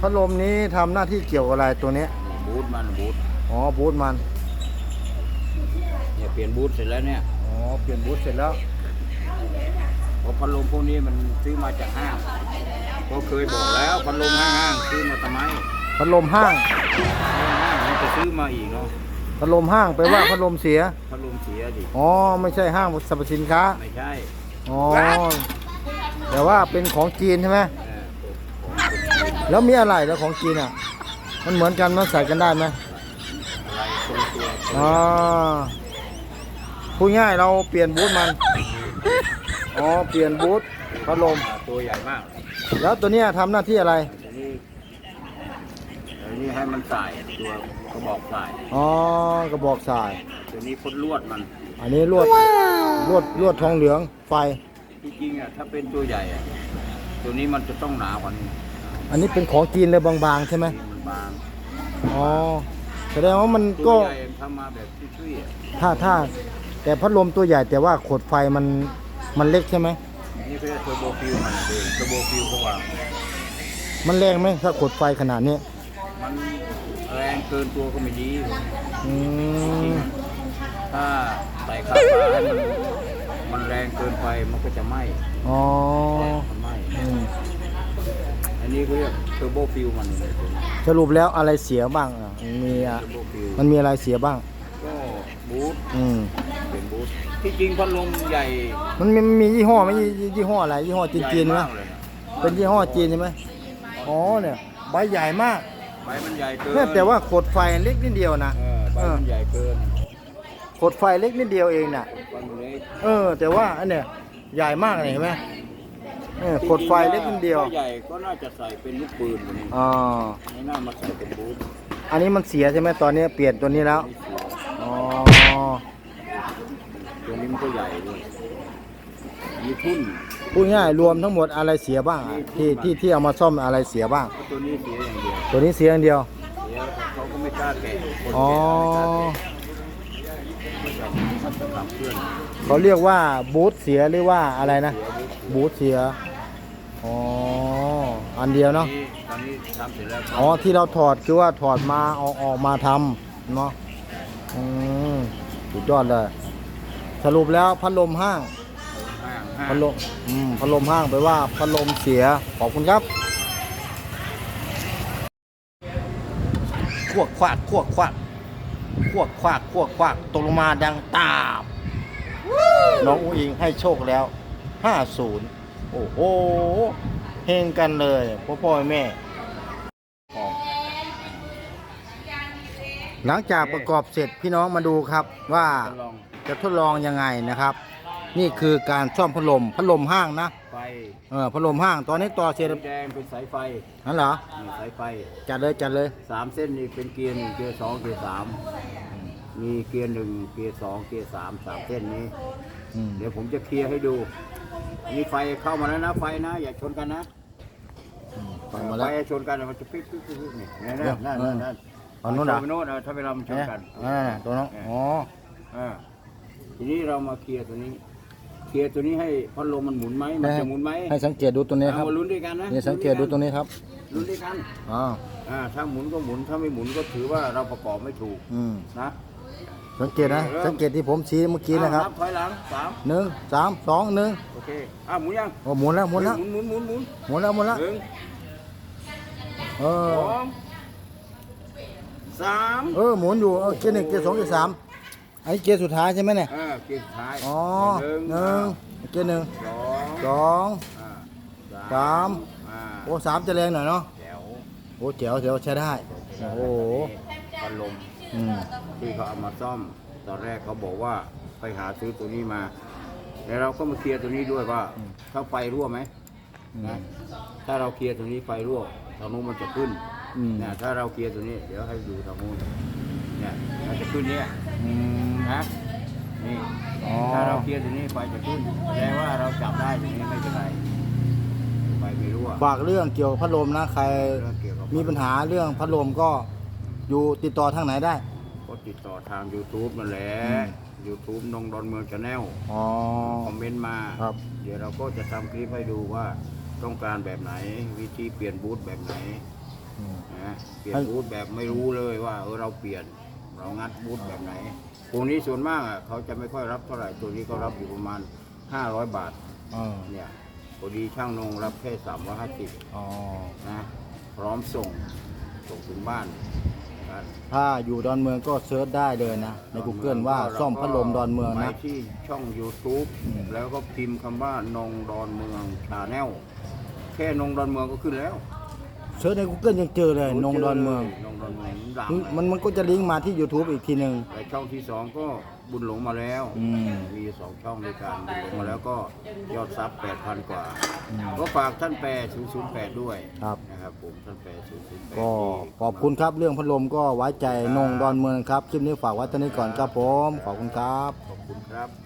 พัดลมนี้ทำหน้าที่เกี่ยวกับอะไรตัวเนี้ยนี่บูทมันบูทอ๋อบูทมัน เนี่ยเปลี่ยนบูทเสร็จแล้วเนี่ยอ๋อ เปลี่ยนบูทเสร็จแล้ว เพราะพัดลมพวกนี้มันซื้อมาจากห้างก็เคยบอกแล้วพัดลมห้างๆซื้อมาทำไมพัดลมห้าง ห้างๆมันจะซื้อมาอีกเนาะพัดลมห้างแปลว่าพัดลมเสีย พัดลมเสียดิอ๋อ ไม่ใช่ห้างสรรพสินค้า ไม่ใช่ อ๋อ แต่ว่าเป็นของจีนใช่ไหมเออของ แล้วมีอะไรแล้วของจีนอะ มันเหมือนกันมันใส่กันได้ไหมอะไรตรงตัวอ๋อพูดง่ายเราเปลี่ยนบูทมัน อ๋อ เปลี่ยนบูทพัดลม ตัวใหญ่มากแล้วตัวเนี้ยทำหน้าที่อะไรอันนี้อันนี้ให้มันใส่ตัวกระบอกใส่อ๋อกระบอกสาย ตัวนี้พ่นลวดมัน อันนี้ลวด ลวดลวดทองเหลืองไฟ ที่จริงอะถ้าเป็นตัวใหญ่อะ ตัวนี้มันจะต้องหนากว่านี้ อันนี้เป็นของจีนเลยบางๆใช่ไหมนี่มันบางอ๋อแสดงว่ามันตัก็วใหญ่ทำมาแบบชุยๆอะถ้าถ้า แต่พัดลมตัวใหญ่แต่ว่าขดไฟมันมันเล็กใช่ไหมนี่คือเทอร์โบฟิวมันเองเทอร์โบฟิวเขาว่ามันแรงไหมถ้าขดไฟขนาดนี้มันแรงเกินตัวก็ไม่ดีอืมถ้าใส่คาฟ้าให้มันมันแรงเกินไปมันก็จะไหม้อ๋อมันไหม้อืม อันนี้เขาเรียกเทอร์โบฟิวมันเลยตัวนี้สรุปแล้วอะไรเสียบ้างอะมีอะเทอร์โบฟิวมันมีอะไรเสียบ้าง ก็บูทอืมเป็นบูทที่จริงพัดลมใหญ่มันมีมียี่ห้อไหมยี่ยี่ห้ออะไรยี่ห้อจีนจีนๆไหมใหญ่มากเลยนะเป็นยี่ห้อจีนใช่ไหมอ๋อเนี่ยใบใหญ่มากใบมันใหญ่เกินเนี่ยแต่ว่าขดไฟเล็กนิดเดียวนะเออใบมันใหญ่เกินขดไฟเล็กนิดเดียวเองน่ะ ใบมันเล็กเออแต่ว่าอันเนี้ยใหญ่มากเลยเห็นไหม เออขดไฟเล็กนิดเดียว ถ้าใหญ่ก็น่าจะใส่เป็นลูกปืนตัวนี้อ๋อ ไม่น่ามาใส่เป็นบูทอันนี้มันเสียใช่ไหมตอนนี้เปลี่ยนตัวนี้แล้ว ไม่เสียอ๋อ ตัวนี้มันก็ใหญ่ด้วยมีทุ่น พูดง่ายรวมทั้งหมดอะไรเสียบ้างอะที่ที่ที่เอามาซ่อมอะไรเสียบ้าง ตัวนี้เสียอย่างเดียวตัวนี้เสียอย่างเดียว เสียเขาก็ไม่กล้าแกะคนอ๋อแกะไม่กล้าแกะ มันจะมันจะทำเพื่อนเขาเรียกว่าบูทเสียหรือว่าอะไรนะเสียบูทบูทเสีย อ๋อ อันเดียวเนาะ ตอนนี้ทำเสร็จแล้วอ๋อที่เราถอดคือว่าถอดมาเออกออกมาทำเนาะ อืมสุดยอดเลย สรุปแล้วพัดลมห้าง ห้างห้างพัดลม อืม พัดลมห้างไปลว่าพัดลมเสีย ขอบคุณครับ ขวกขวากขวกขวาก ขวกขวากขวกขวากตกลงมาดังตาบน้องอูอิงให้โชคแล้ว 50 โอ้โหเฮงกันเลยพ่อพ่อแม่ออกหลังจากประกอบเสร็จพี่น้องมาดูครับว่าจะลองจะทดลองยังไงนะครับ นี่คือการซ่อมพัดลมพัดลมห้างนะไฟเออพัดลมห้างตอนนี้ต่อเสร็จสีแดงเป็นสายไฟนั่นเหรอนี่สายไฟจัดเลยจัดเลย สามเส้นนี่เป็นเกียร์หนึ่งเกียร์สองเกียร์สามมีเกียร์หนึ่งเกียร์สองเกียร์สามสามเส้นนี้ อืมเดี๋ยวผมจะเคลียร์ให้ดู มีไฟเข้ามาแล้วนะไฟนะ อย่าชนกันนะฟังมาไฟแล้วชนกันมันจะปิ๊บปิ๊บปิ๊บปิ๊บนี่นั่นเดี๋ยวนั่นนั่นนั่นเอาโน่นเหรอไปโน่นเอาถ้าเวลามันชนเนี่ยกัน อ่าตัวน้อง อ๋อ อ่าทีนี้เรามาเคลียร์ตัวนี้ เคลียร์ตัวนี้ให้พัดลมมันหมุนไหมมันจะหมุนไหมให้สังเกตดูตัวนี้ครับเอามาลุ้นด้วยกันนะนี่สังเกตดูตัวนี้ครับลุ้นด้วยกันอ๋ออ่าถ้าหมุนก็หมุนถ้าไม่หมุนก็ถือว่าเราประกอบไม่ถูกอืมนะสังเกตนะ สังเกตที่ผมชี้เมื่อกี้นะครับอ่าถอยหลังสามหนึ่งสามสองหนึ่งโอเคอ่าหมุนยังโอ้หมุนแล้วหมุนแล้วหมุนหมุนหมุนหมุนหมุนแล้วหมุนแล้วหนึ่งเอสอองสามเออหมุนอยู่เออเกียร์หนึ่งเกียร์สองเกียร์สาม ไอ้เกียร์สุดท้ายใช่ไหมเนี่ยอ่าเกียร์สุดท้ายอ๋อหนึ่งหนึ่งเกียร์หนึ่งสองสองอ่าสามอ่าโอ้สามจะแรงหน่อยเนาะ แถวโอ้เจ๋วเจ๋วใช้ได้ โอ้โหพัดลมอืมที่เขาเอามาซ่อม ตอนแรกเขาบอกว่าไปหาซื้อตัวนี้มา แล้วเราก็มาเคลียร์ตัวนี้ด้วยว่าถ้าไฟรั่วไหมอืมนะถ้าเราเคลียร์ตัวนี้ไฟรั่วทางนู้นมันจะขึ้นอืมเนี่ยถ้าเราเคลียร์ตัวนี้ เดี๋ยวให้ดูทางนู้นเนี่ยมันจะขึ้นเนี่ยอืม นะนี่อ๋อ ถ้าเราเคลียร์ตัวนี้ไฟจะขึ้นแสดงว่าเราจับได้ตัวนี้ไม่เป็นไรไฟไม่รั่วฝากเรื่องเกี่ยวกับพัดลมนะ ใครเรื่องเกี่ยวกับมีปัญหาเรื่องพัดลมก็อยู่ติดต่อทางไหนได้ ก็ติดต่อทาง YouTube นั่นแหละ อืม YouTube นงดอนเมืองชาแนลอ๋อ คอมเมนต์มา ครับ เดี๋ยวเราก็จะทำคลิปให้ดูว่าต้องการแบบไหน วิธีเปลี่ยนบูทแบบไหนอืมนะเปลี่ยให้นบูธแบบไม่รู้เลยว่าเออเราเปลี่ยน เรางัดบูธแบบไหนพวกนี้ส่วนมากอะเขาจะไม่ค่อยรับเท่าไหร่ตัวนี้ก็รับอยู่ประมาณ 500 บาทเออเนี่ยพอดีช่างนงรับแค่350อ๋อนะพร้อมส่งส่งถึงบ้านนะถ้าอยู่ดอนเมืองก็เซิร์ชได้เลยนะ ใน Google ว่าซ่อมพัดลมดอนเมืองไปนะที่ช่อง YouTube อืม แล้วก็พิมพ์คำว่านงดอนเมืองชาแนลแค่นงดอนเมืองก็ขึ้นแล้ว เซิร์ชใน Google ยังเจอเลยนงดอนเมือง นงดอนเมืองดังมันมันก็จะลิงก์มาที่ YouTube อีกทีหนึ่ง แต่ช่องที่สองก็บุญหลงมาแล้ว อืม มีสองช่องด้วยกันบุญหลงมาแล้วก็ยอดซับ8,000 กว่าอืมก็ฝากท่านแปร008 ด้วยครับ นะครับผมท่านแปร008ก็ขอบคุณครับเรื่องพัดลมก็ไว้ใจนงดอนเมืองครับคลิปนี้ฝากไว้เท่านี้ก่อนครับผม ขอบคุณครับ ขอบคุณครับ